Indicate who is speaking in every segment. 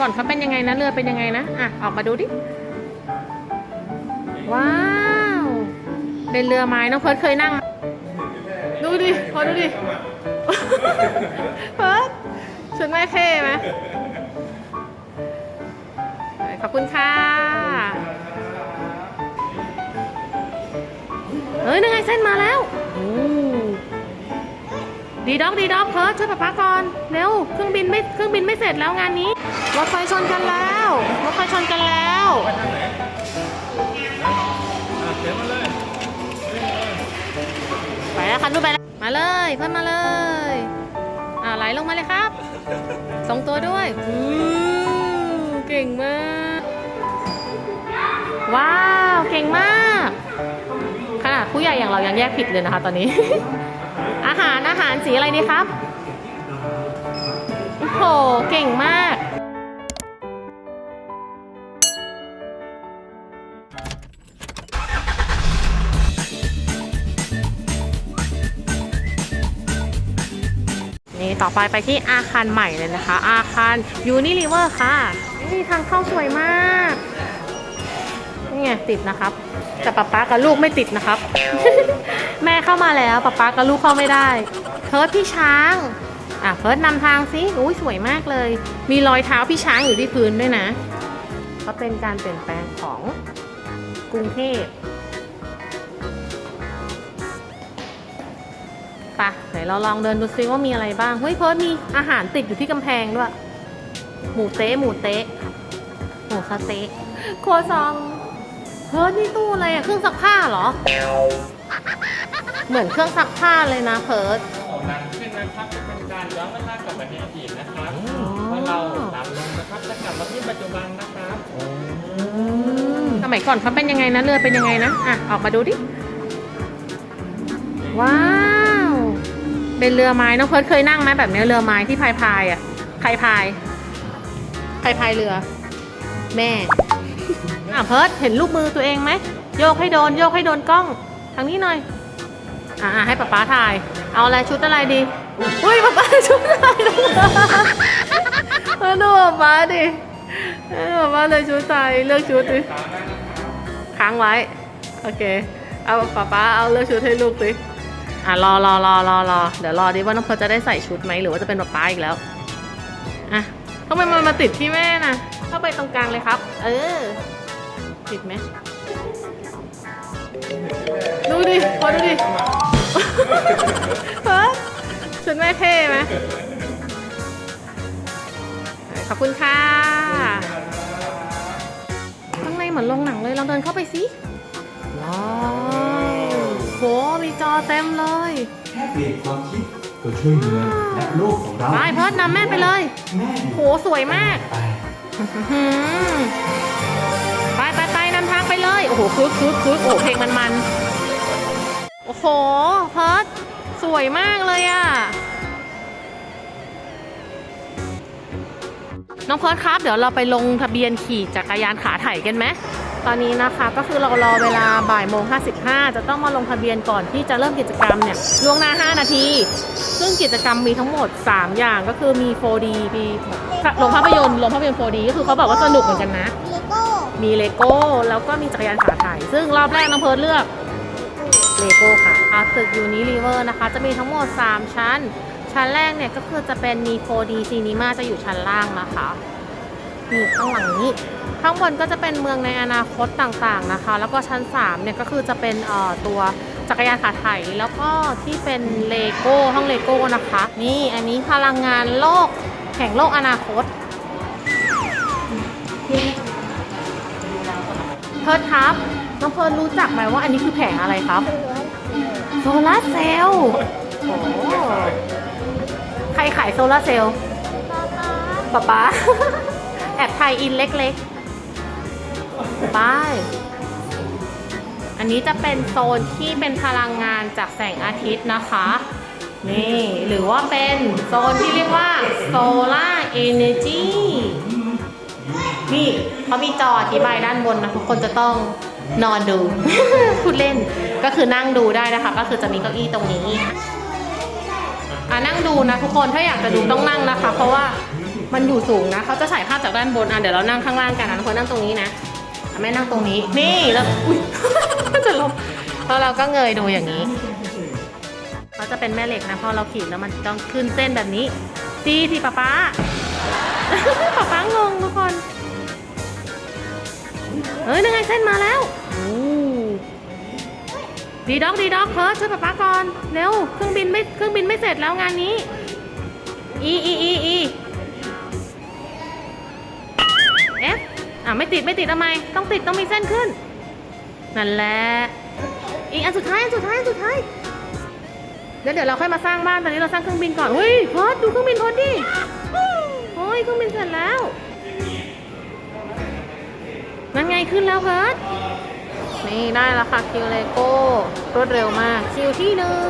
Speaker 1: ก่อนเขาเป็นยังไงนะเรือเป็นยังไงนะอะออกมาดูดิว้าวเป็นเรือไม้น้องเพิร์ดเคยนั่ง ดูดิพอดูดิเพิร์ดชุดแม่เท่ไหมขอบคุณค่ะเฮ้ยนั่นไงเส้นมาแล้วดีด็อกดีด็อกเพิร์ดช่วยป๊าป๊าก่อนเร็วเครื่องบินไม่เครื่องบินไม่เสร็จแล้วงานนี้ รถไฟชนกันแล้วรถไฟชนกันแล้วไปแล้วคันนู้นไปแล้วมาเลยเพิ่มมาเลยอ่าไหลลงมาเลยครับทรงตัวด้วยอือเก่งมาก ว้าว เก่งมากขนาดผู้ใหญ่อย่างเรายังแยกผิดเลยนะคะ ตอนนี้ อาหารอาหารสีอะไรดีครับโอ้โหเก่งมาก ต่อไปไปที่อาคารใหม่เลยนะคะ อาคาร Unilever ค่ะ นี่ทางเข้าสวยมากนี่ไงติดนะครับ แต่ป๊าป๊ากับลูกไม่ติดนะครับ แม่เข้ามาแล้วป๊าป๊ากับลูกเข้าไม่ได้เพิร์ดพี่ช้างอะเพิร์ดนำทางสิอุ้ยสวยมากเลย มีรอยเท้าพี่ช้างอยู่ที่พื้นด้วยนะก็เป็นการเปลี่ยนแปลงของกรุงเทพะไหนเราลองเดินดูซิว่ามีอะไรบ้าง เฮ้ยเพิร์ดมีอาหารติดอยู่ที่กำแพงด้วย หมูเต๊ะหมูเต๊ะหมูสะเต๊ะโครัวซองเพิร์ดนี่ตู้อะไรอะเครื่องซักผ้าเหรอ เหมือนเครื่องซักผ้าเลยนะเพิร์ด
Speaker 2: ของดังขึ้นนะครับจะเป็นการย้อนเวลากลับไปในอดีตนะครับเมื่อเราตามลงนะครับจะกลับมาที่ปัจจุบันนะครับ
Speaker 1: สมัยก่อนเขาเป็นยังไงนะเรือเป็นยังไงนะอะออกมาดูดิว้าว เป็นเรือไม้น้องเพิร์ดเคยนั่งไหมแบบนี้เรือไม้ที่พายพายอะใครพายใครพายเรือ แม่อะเพิร์ดเห็นลูกมือตัวเองไหมโยกให้โดน โยกให้โดนกล้องทางนี้หน่อยอะให้ป๊าป๊าถ่าย เอาอะไรชุดอะไรดีอุ้ยป๊าป๊าชุดอะไรมาดูป๊าป๊าดิป๊าป๊าเลยชุดไทยเลือกชุดดิค้างไว้ โอเค เอาป๊าป๊าเอาเลือกชุดให้ลูกสิ อะรอรอรอรอรอเดี๋ยวรอดิว่าน้องเพร์ลจะได้ใส่ชุดไหมหรือว่าจะเป็นป๊าป๊าอีกแล้วอะทำไมมันมาติดที่แม่น่ะเข้าไปตรงกลางเลยครับ เออ ติดไหมดูดิพอดูดิเฮ้ยชุดแม่เท่ไหมขอบคุณค่ะข้างในเหมือนโรงหนังเลยลองเดินเข้าไปสิว้าว โห มีจอเต็มเลย
Speaker 3: แค่เปลี่ยนความคิดก็ช่วยเมืองและโลกของเรา
Speaker 1: ไปเพิร์ดนำแม่ไปเลย
Speaker 3: แม่
Speaker 1: โห สวยมาก
Speaker 3: ไป
Speaker 1: อื้อหือไปไปไปนำทางไปเลย โอ้โหคึกคึกคึกโอ้โหเพลงมันมันโอ้โห เพิร์ดสวยมากเลยอะน้องเพิร์ดครับ เดี๋ยวเราไปลงทะเบียนขี่จักรยานขาไถกันไหม ตอนนี้นะคะก็คือเรารอเวลาบ่ายโมง 55 จะต้องมาลงทะเบียนก่อนที่จะเริ่มกิจกรรมเนี่ยล่วงหน้า 5 นาที ซึ่งกิจกรรมมีทั้งหมด 3 อย่างก็คือมี 4D มีลงภาพยนตร์ลงภาพยนตร์ 4D ก็คือเขาบอกว่าสนุกเหมือนกันนะ
Speaker 4: เลโก้
Speaker 1: มีเลโก้ แล้วก็มีจักรยานขาไถซึ่งรอบแรกน้องเพิร์ดเลือกเลโก้ค่ะอาตึกยูนิลิเวอร์นะคะ จะมีทั้งหมด 3 ชั้น ชั้นแรกเนี่ยก็คือจะเป็นมี 4D Cinema จะอยู่ชั้นล่างนะคะ นี่ข้างหลังนี้ ข้างบนก็จะเป็นเมืองในอนาคตต่างๆนะคะ แล้วก็ชั้น3เนี่ยก็คือจะเป็นเอ่อตัวจักรยานขาไถแล้วก็ที่เป็นเลโก้ห้องเลโก้นะคะ นี่อันนี้พลังงานโลกแห่งโลกอนาคตเพิร์ดครับน้องเพิร์ดรู้จักไหมว่าอันนี้คือแผงอะไรครับโซลาร์เซลล์โอ้ใครขายโซลาร์เซลล์ป๊าป๊า แอบไทยอินเล็กๆ ไป อันนี้จะเป็นโซนที่เป็นพลังงานจากแสงอาทิตย์นะคะ นี่ หรือว่าเป็นโซนที่เรียกว่า Solar Energy นี่เขามีจออธิบายด้านบนนะทุกคนจะต้องนอนดูพูดเล่นก็คือนั่งดูได้นะคะ ก็คือจะมีเก้าอี้ตรงนี้อะนั่งดูนะทุกคนถ้าอยากจะดูต้องนั่งนะคะ เพราะว่า มันอยู่สูงนะเขาจะฉายภาพจากด้านบนอะเดี๋ยวเรานั่งข้างล่างกันนะทุกคนนั่งตรงนี้นะอะแม่นั่งตรงนี้ นี่แล้วอุ้ย จะล้มแล้วเราก็เงยดูอย่างนี้เขาจะเป็นแม่เหล็กนะพอเราขีดแล้วมันต้องขึ้นเส้นแบบนี้จีสิป๊าป๊าป๊าป๊างงทุกคนเฮ้ยนั่นไงเส้นมาแล้วดีด็อกดีด็อกเพิร์ช่วยป๊าป๊าก่อนเร็วเครื่องบินไม่เครื่องบินไม่เสร็จแล้วงานนี้อีอีอีอี ไม่ติดไม่ติดทำไม ต้องติดต้องมีเส้นขึ้น นั่นแหละ อีกอันสุดท้ายอันสุดท้ายอันสุดท้ายแล้วเดี๋ยวเราค่อยมาสร้างบ้านตอนนี้เราสร้างเครื่องบินก่อนเฮ้ยเพิร์ชดูเครื่องบินเพิร์ชดิโอ้ยเครื่องบินเสร็จแล้วนั่นไงขึ้นแล้วเพิร์ดนี่ได้แล้วค่ะคิวเลโก้รวดเร็วมากคิวที่หนึ่ง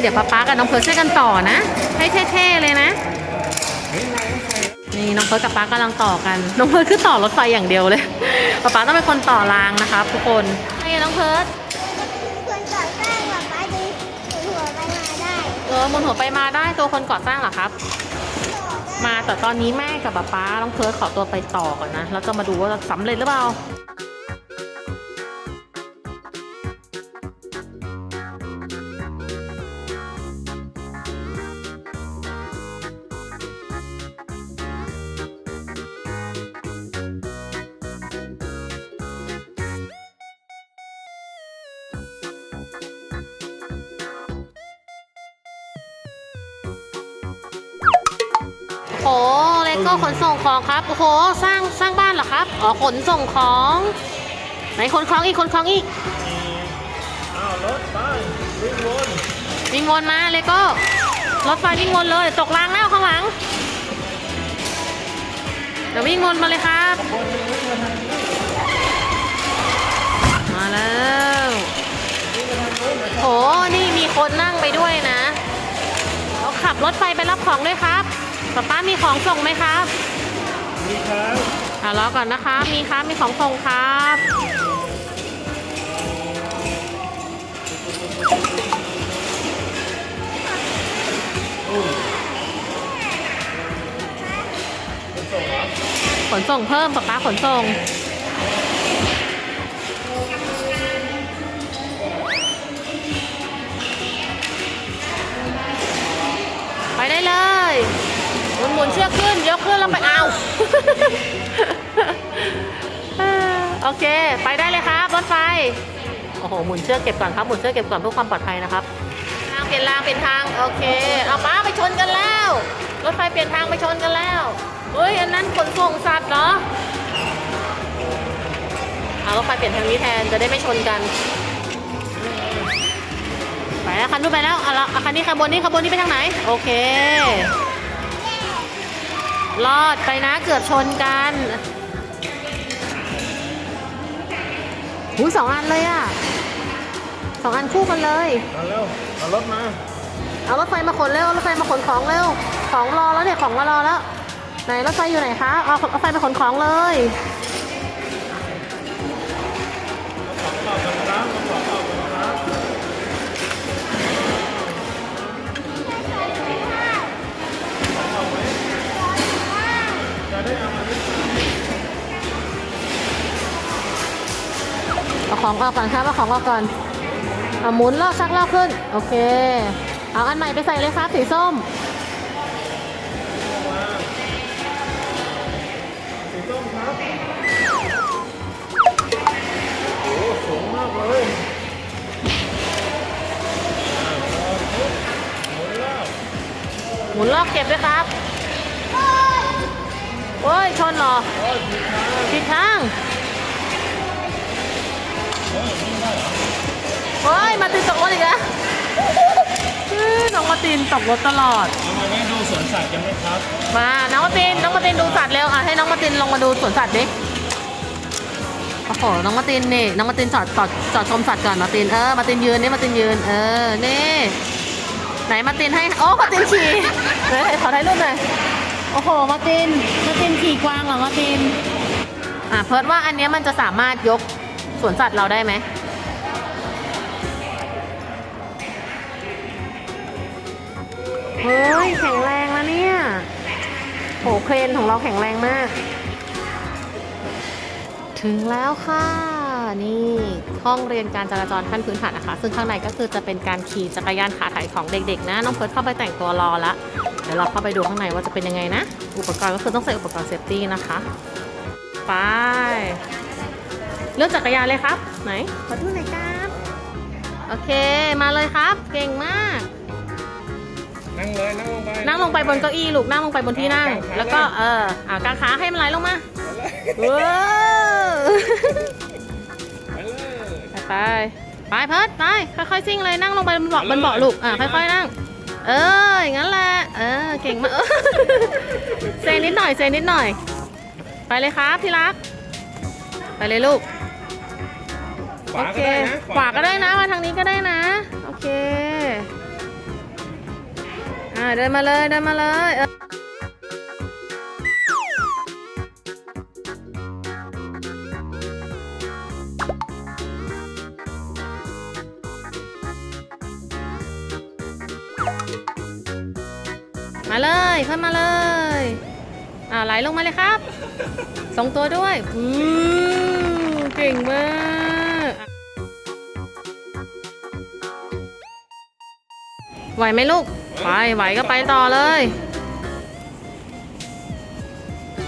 Speaker 1: เดี๋ยวป๊าป๊ากับน้องเพิร์ลช่วยกันต่อนะ ให้เท่ๆเลยนะ นี่น้องเพิร์ลกับป๊ากำลังต่อกัน น้องเพิร์ลคือต่อรถไฟอย่างเดียวเลยป๊าป๊าต้องเป็นคนต่อรางนะครับทุกคนนี่น้องเพิร์ล
Speaker 4: คนก่อสร้างแบบไปดูหัวไปมาได้
Speaker 1: เออหมุนหัวไปมาได้ตัวคนก่อสร้างเหรอครับมาแต่ตอนนี้แม่กับป๊าป๊าน้องเพิร์ลขอตัวไปต่อก่อนนะ แล้วจะมาดูว่าจะสำเร็จหรือเปล่า ก้ขนส่งของครับ โอ้โห สร้างสร้างบ้านเหรอครับ อ๋อ ขนส่งของ ไหนขนของอีกขนของอีก
Speaker 2: อ้าวรถไปวิ่งวน
Speaker 1: วิ่งวนมาเลโก้รถไฟวิ่งวนเลย ตกรางแล้วข้างหลัง เดี๋ยววิ่งวนมาเลยครับ มาแล้วโหนี่มีคนนั่งไปด้วยนะ เราขับรถไฟไปรับของด้วยครับ ป๊าป้ามีของส่งไหมครับ
Speaker 2: มีครับ
Speaker 1: อ่ารอก่อนนะคะ มีครับ มีของส่งครับ ขนส่งเพิ่มป๊าป๊าขนส่ง ไปได้เลย หมุนเชือกขึ้นยกขึ้นแล้วไปเอาโอเค ไปได้เลยครับรถไฟโอ้โหหมุนเชือกเก็บก่อนครับหมุนเชือกเก็บก่อนเพื่อความปลอดภัยนะครับทางเปลี่ยนรางเปลี่ยนทางโอเคเอาป้าไปชนกันแล้ว รถไฟเปลี่ยนทางไปชนกันแล้วเฮ้ยอันนั้นขนส่งสัตว์เหรอเอารถไฟเปลี่ยนทางนี้แทนจะได้ไม่ชนกันไปแล้วคันนู้นไปแล้วเอาละอาคันนี้ขบวนนี้ขบวนนี้ไปทางไหน โอเค รอดไปนะเกือบชนกันหูสองอันเลยอะสองอันคู่กันเลย
Speaker 2: มาเร็วเอารถมา
Speaker 1: เอารถไฟมาขนเร็วเอารถไฟมาขนของเร็ว ของรอแล้วเนี่ยของมารอแล้ว ไหนรถไฟอยู่ไหนคะ เอารถไฟมาขนของเลย ของออกก่อนครับเอาของออกก่อนเอาหมุนลอกชักลอกขึ้น โอเค เอาอันใหม่ไปใส่เลยครับสีส้ม
Speaker 2: สีส้มครับโอ้สูงมากเลย
Speaker 1: หมุนลอกเก็บด้วยครับโอ้ยชนเหรอผิดทาง โอ้ยมาตินตกรถอีกแล้วเอ้ยน้องมาตินตกรถตลอด
Speaker 2: เอามาไว้ดูสวนสัตว์กันไหมครับ
Speaker 1: มาน้องมาตินน้องมาตินดูสัตว์เร็วอะให้น้องมาตินลงมาดูสวนสัตว์ดิโอ้โหน้องมาร์ตินนี่น้องมาร์ตินจอดจอดจอดชมสัตว์ก่อนมาร์ตินเออมาร์ตินยืนนี่มาร์ตินยืนเออนี่ไหนมาร์ตินให้โอ้มาร์ตินขี่ไหนขอถ่ายรูปหน่อยโอ้โหมาร์ตินมาร์ตินขี่กวางเหรอมาร์ตินอะเพิร์ดว่าอันเนี้ยมันจะสามารถยกสวนสัตว์เราได้ไหม เฮ้ยแข็งแรงแล้วเนี่ยโหเครนของเราแข็งแรงมาก ถึงแล้วค่ะ นี่ห้องเรียนการจราจรขั้นพื้นฐานนะคะ ซึ่งข้างในก็คือจะเป็นการขี่จักรยานขาไถของเด็กๆ นะ น้องเพิร์ดเข้าไปแต่งตัวรอละเดี๋ยวเราเข้าไปดูข้างในว่าจะเป็นยังไงนะ อุปกรณ์ก็คือต้องใส่อุปกรณ์เซฟตี้นะคะ ไป เลือกจักรยานเลยครับ ไหนมาดูหน่อยครับ โอเค มาเลยครับ เก่งมาก
Speaker 2: นั่งเลยนั่งลงไป
Speaker 1: นั่งลงไปบนเก้าอี้ลูกนั่งลงไปบนที่นั่ง
Speaker 2: กางขา
Speaker 1: แล้วก็
Speaker 2: เลย
Speaker 1: เอออ่ากางขาให้มันไหลลงมา
Speaker 2: ไปเลย
Speaker 1: เว้าว
Speaker 2: ไปเลย
Speaker 1: ไปไปเพิร์ดไปค่อยๆซิ่งเลยนั่งลงไปบนเบาะบนเบาะลูกอะค่อยๆนั่ง เอออย่างนั้นแหละเออเก่งมากเซนิดหน่อยเซนิดหน่อย ไปเลยครับที่รัก ไปเลยลูก
Speaker 2: ข
Speaker 1: โอ
Speaker 2: วา
Speaker 1: เค
Speaker 2: ก็ได้นะ
Speaker 1: ขวาก็ได้นะมาทางนี้ก็ได้นะ โอเค อ่าเดินมาเลยเดินมาเลยเออมาเลยขึ้นมาเลยอ่าไหลลงมาเลยครับทรงตัวด้วยอือเก่งมาก ไหวไหมลูก ไป ไหวก็ไปต่อเลย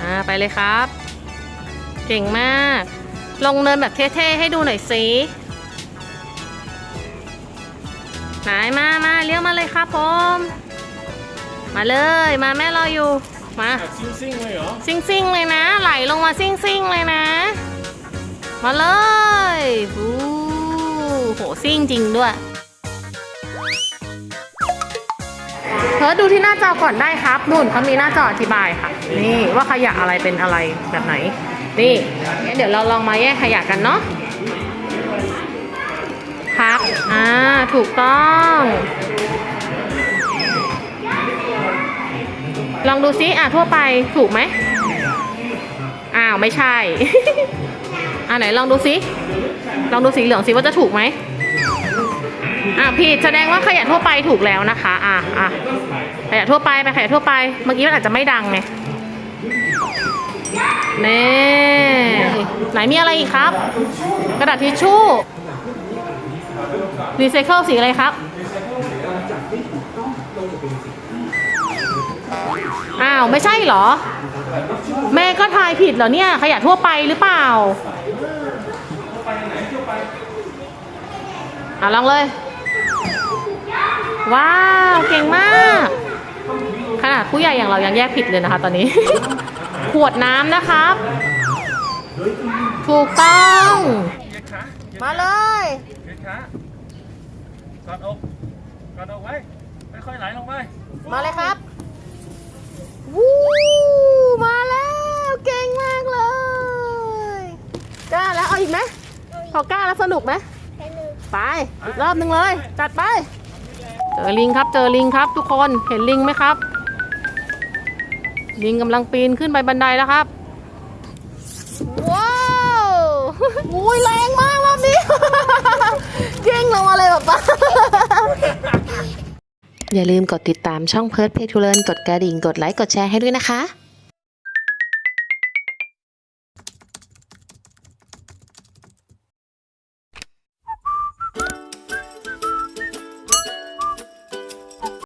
Speaker 1: อ่า ไปเลยครับ เก่งมาก ลงเนินแบบเท่ๆ ให้ดูหน่อยสิไหนมามาเลี้ยวมาเลยครับผม มาเลย มาแม่รออยู่ มา
Speaker 2: แบบซิ่งๆเลยเหรอ
Speaker 1: ซิ่งซิงๆเลยนะ ไหลลงมาซิ่งซิงๆเลยนะ มาเลยฟูโหซิ่งจริงด้วย เพิร์ดดูที่หน้าจอก่อนได้ครับ นู่นเขามีหน้าจออธิบายค่ะ นี่ว่าขยะอะไรเป็นอะไรแบบไหน นี่เดี๋ยวเราลองมาแยกขยะกันเนาะครับอ่าถูกต้อง ลองดูซิอะทั่วไปถูกไหมอ้าวไม่ใช่ อะไหนลองดูซิ ลองดูสีเหลืองสิว่าจะถูกไหม อะผิดแสดงว่าขยะทั่วไปถูกแล้วนะคะ อะอะขยะทั่วไปไปขยะทั่วไป เมื่อกี้มันอาจจะไม่ดังไงเน่ไหนมีอะไรอีกครับ กระดาษทิชชู่รีไซเคิลสีอะไรครับอ้าว ไม่ใช่เหรอ แม่ก็ทายผิดเหรอเนี่ย ขยะทั่วไปหรือเปล่า อะลองเลย ว้าว เก่งมาก ขนาดผู้ใหญ่อย่างเรายังแยกผิดเลยนะคะ ตอนนี้ ขวดน้ำนะครับ ถูกต้อง
Speaker 2: เหยียดขาเหยียด
Speaker 1: มาเลย
Speaker 2: เหยียดขากอดอกกอดอกไว้ค่อยๆไหลลงไป
Speaker 1: มาเลยครับวู้มาแล้วเก่งมากเลยกล้าแล้วเอาอีกไหมพอกล้าแล้วสนุกไหม
Speaker 4: แค่หนึ่ง
Speaker 1: ไปอีกรอบหนึ่งเลย จัดไป เจอลิงครับ เจอลิงครับ ทุกคนเห็นลิงไหมครับ ลิงกำลังปีนขึ้นไปบันไดแล้วครับ ว้าวอุ้ยแรงมากรอบนี้ เก่งลงมาเลยแบบป้า
Speaker 5: อย่าลืมกดติดตามช่องเพิร์ดเพทูเลนกดกระดิ่ง กดไลค์ กดแชร์ให้ด้วยนะคะ